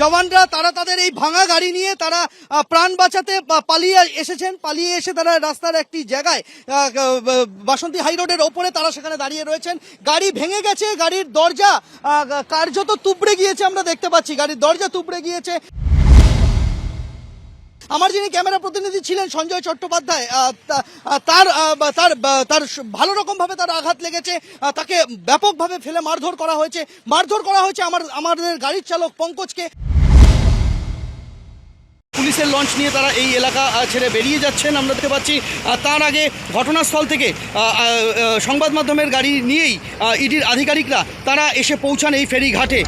জওয়ানরা, তারা তাদের এই ভাঙা গাড়ি নিয়ে তারা প্রাণ বাঁচাতে পালিয়ে এসেছেন। পালিয়ে এসে তারা রাস্তার একটি জায়গায় বাসন্তী হাই রোডের ওপরে তারা সেখানে দাঁড়িয়ে রয়েছেন। গাড়ি ভেঙে গেছে, গাড়ির দরজা কার্যত তুবড়ে গিয়েছে আমরা দেখতে পাচ্ছি। গাড়ির দরজা তুবড়ে গিয়েছে। আমার যিনি ক্যামেরা প্রতিনিধি ছিলেন সঞ্জয় চট্টোপাধ্যায় তার তার তার ভালো রকম ভাবে তার আঘাত লেগেছে। তাকে ব্যাপকভাবে ফেলে মারধর করা হয়েছে। মারধর করা হয়েছে আমার, আমাদের গাড়ির চালক পঙ্কজকে। পুলিশের লঞ্চ নিয়ে তারা এই এলাকা ছেড়ে বেরিয়ে যাচ্ছেন, আমরা দেখতে পাচ্ছি তার আগে ঘটনাস্থল থেকে সংবাদ মাধ্যমের গাড়ি নিয়েই ইডির আধিকারিকরা তারা এসে পৌঁছান এই ফেরিঘাটে।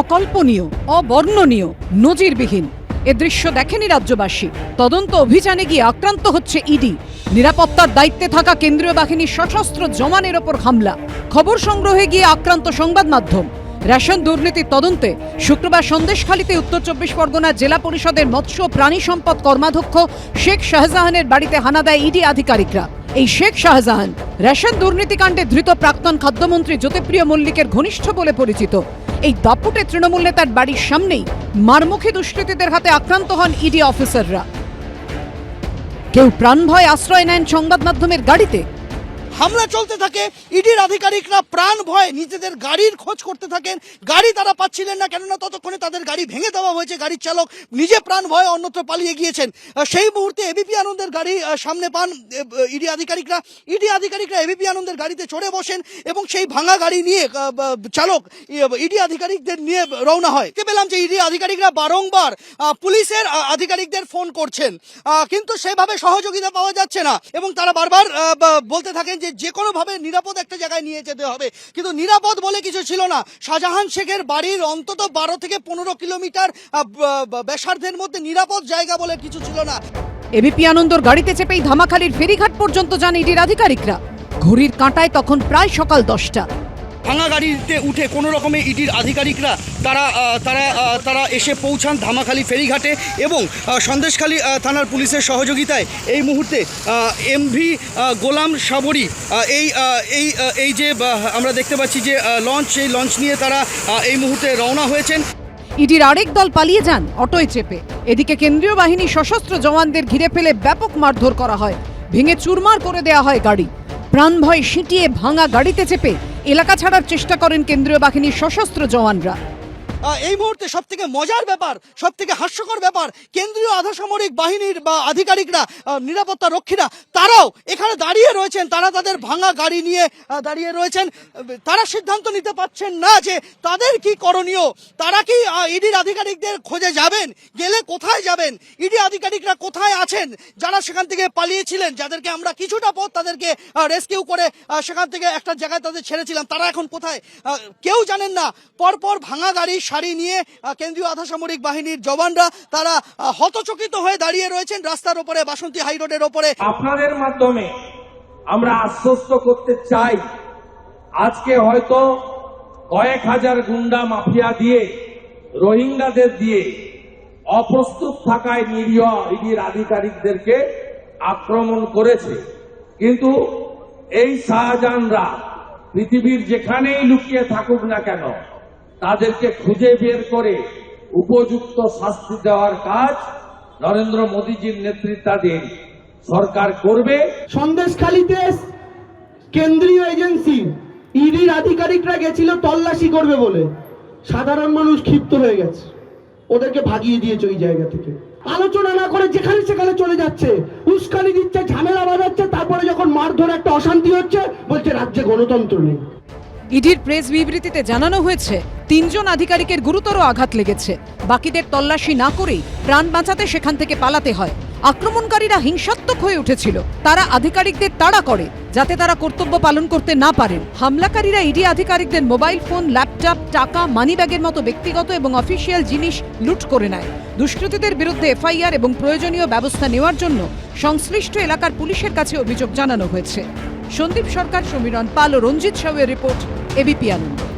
অকল্পনীয়, অবর্ণনীয়, নজিরবিহীন, এ দৃশ্য দেখেনি রাজ্যবাসী। তদন্ত অভিযানে গিয়ে আক্রান্ত হচ্ছে ইডি। নিরাপত্তার দায়িত্বে থাকা কেন্দ্রীয় বাহিনীর সশস্ত্র জমানের ওপর হামলা। খবর সংগ্রহে গিয়ে আক্রান্ত সংবাদ মাধ্যম। রেশন দুর্নীতির তদন্তে শুক্রবার সন্দেশখালীতে উত্তর চব্বিশ পরগনা জেলা পরিষদের মৎস্য প্রাণী সম্পদ কর্মাধ্যক্ষ শেখ শাহজাহানের বাড়িতে হানা দেয় ইডি আধিকারিকরা। এই শেখ শাহজাহান রেশন দুর্নীতিকাণ্ডে ধৃত প্রাক্তন খাদ্যমন্ত্রী জ্যোতিপ্রিয় মল্লিকের ঘনিষ্ঠ বলে পরিচিত। এই দাপুটে তৃণমূল নেতার বাড়ির সামনেই মারমুখী দুষ্কৃতীদের হাতে আক্রান্ত হন ইডি অফিসাররা। কেউ প্রাণভয় আশ্রয় নেন সংবাদ মাধ্যমের গাড়িতে হামলা চলতে থাকে, ইডির আধিকারিকরা প্রাণ ভয় নিজেদের গাড়ির খোঁজ করতে থাকেন। গাড়ি তারা পাচ্ছিলেন না, কেননা ততক্ষণে তাদের গাড়ি ভেঙে দেওয়া হয়েছে। গাড়ির চালক নিজে প্রাণ ভয় অন্যত্র পালিয়ে গিয়েছেন। সেই মুহূর্তে এবিপি আনন্দের গাড়ি সামনে পান ইডি আধিকারিকরা। ইডি আধিকারিকরা এবিপি আনন্দের গাড়িতে চড়ে বসেন এবং সেই ভাঙা গাড়ি নিয়ে চালক ইডি আধিকারিকদের নিয়ে রওনা হয়। পেলাম যে ইডি আধিকারিকরা বারংবার পুলিশের আধিকারিকদের ফোন করছেন। কিন্তু সেভাবে সহযোগিতা পাওয়া যাচ্ছে না এবং তারা বারবার বলতে থাকেন যে যে যে কোনোভাবে নিরাপদ একটা জায়গায় নিয়ে যেতে হবে। কিন্তু নিরাপদ বলে কিছু ছিল না। শাহজাহান শেখের বাড়ির অন্তত বারো থেকে পনেরো কিলোমিটার ব্যাসার্ধের মধ্যে নিরাপদ জায়গা বলে কিছু ছিল না। এবিপি আনন্দর গাড়িতে চেপেই ধামাখালির ফেরিঘাট পর্যন্ত যান ইডির আধিকারিকরা। ঘড়ির কাঁটায় তখন প্রায় সকাল দশটা। ভাঙা গাড়িতে উঠে কোনো রকমে ইডির আধিকারিকরা তারা তারা তারা এসে পৌঁছান ধামাখালি ফেরিঘাটে এবং সন্দেশখালী থানার পুলিশের সহযোগিতায় এই মুহূর্তে এমভি গোলাম সাবরি এই এই এই যে আমরা দেখতে পাচ্ছি যে লঞ্চ, এই লঞ্চ নিয়ে তারা এই মুহূর্তে রওনা হয়েছেন। ইডির আরেক দল পালিয়ে যান অটোয় চেপে। এদিকে কেন্দ্রীয় বাহিনী সশস্ত্র জওয়ানদের ঘিরে ফেলে ব্যাপক মারধর করা হয়। ভেঙে চুরমার করে দেয়া হয় গাড়ি। প্রাণভয় সিটিয়ে ভাঙা গাড়িতে চেপে এলাকা ছাড়ার চেষ্টা করেন কেন্দ্রীয় বাহিনীর সশস্ত্র জওয়ানরা। এই মুহূর্তে সব থেকে মজার ব্যাপার সব থেকে হাস্যকর ব্যাপার, কেন্দ্রীয় আধাসামরিক বাহিনীর বা আধিকারিকরা নিরাপত্তা রক্ষীরা, তারাও এখানে দাঁড়িয়ে রয়েছেন, তারা তাদের ভাঙা গাড়ি নিয়ে দাঁড়িয়ে রয়েছেন। তারা সিদ্ধান্ত নিতে পারছেন না যে তাদের কি করণীয়, তারা কি ইডির আধিকারিকদের খোঁজে যাবেন, গেলে কোথায় যাবেন, ইডি আধিকারিকরা কোথায় আছেন, যারা সেখান থেকে পালিয়েছিলেন, যাদেরকে আমরা কিছুটা পথ তাদেরকে রেস্কিউ করে সেখান থেকে একটা জায়গায় তাদের ছেড়েছিলাম, তারা এখন কোথায়? কেউ জানেন না, পরপর ভাঙা গাড়ি শাড়ি নিয়ে কেন্দ্রীয় আধা সামরিক বাহিনীর জওয়ানরা তারা হতচকিত হয়ে দাঁড়িয়ে রয়েছেন রাস্তার ওপরে, বাসন্তী হাই রোডের ওপরে। আপনাদের মাধ্যমে আমরা আশ্বস্ত করতে চাই, আজকে হয়তো কয়েক হাজার গুন্ডা মাফিয়া দিয়ে, রোহিঙ্গাদের দিয়ে অপ্রস্তুত থাকায় নিরীহ ইডির আধিকারিকদেরকে আক্রমণ করেছে। কিন্তু এই শাহজাহানরা পৃথিবীর যেখানেই লুকিয়ে থাকুক না কেন তাদেরকে খুঁজে বের করে উপযুক্ত শাস্তি দেওয়ার কাজ নরেন্দ্র মোদীজির নেতৃত্বাধীন সরকার করবে। সন্দেশখালীতে কেন্দ্রীয় এজেন্সি, ইডির আধিকারিকরা গেছিল, তল্লাশি করবে বলে। সাধারণ মানুষ ক্ষিপ্ত হয়ে গেছে। ওদেরকে ভাগিয়ে দিয়েছে ওই জায়গা থেকে। আলোচনা না করে যেখানে সেখানে চলে যাচ্ছে। উস্কানি দিচ্ছে, ঝামেলা বাজাচ্ছে, তারপরে যখন মারধর একটা অশান্তি হচ্ছে, বলছে রাজ্যে গণতন্ত্র নেই। ইডির প্রেস বিবৃতিতে জানানো হয়েছে, তিনজন আধিকারিকের গুরুতর আঘাত লেগেছে। বাকিদের তল্লাশি না করেই প্রাণ বাঁচাতে সেখান থেকে পালাতে হয়। আক্রমণকারীরা হিংসাত্মক হয়ে উঠেছিল। তারা আধিকারিকদের তাড়া করে, যাতে তারা কর্তব্য পালন করতে না পারেন। হামলাকারীরা ইডি আধিকারিকদের মোবাইল ফোন, ল্যাপটপ, টাকা, মানিব্যাগের মতো ব্যক্তিগত এবং অফিসিয়াল জিনিস লুট করে নেয়। দুষ্কৃতীদের বিরুদ্ধে এফআইআর এবং প্রয়োজনীয় ব্যবস্থা নেওয়ার জন্য সংশ্লিষ্ট এলাকার পুলিশের কাছে অভিযোগ জানানো হয়েছে। সন্দীপ সরকার সমীরণ পাল ও রঞ্জিত সাউয়ের রিপোর্ট এবিপি আনন্দ।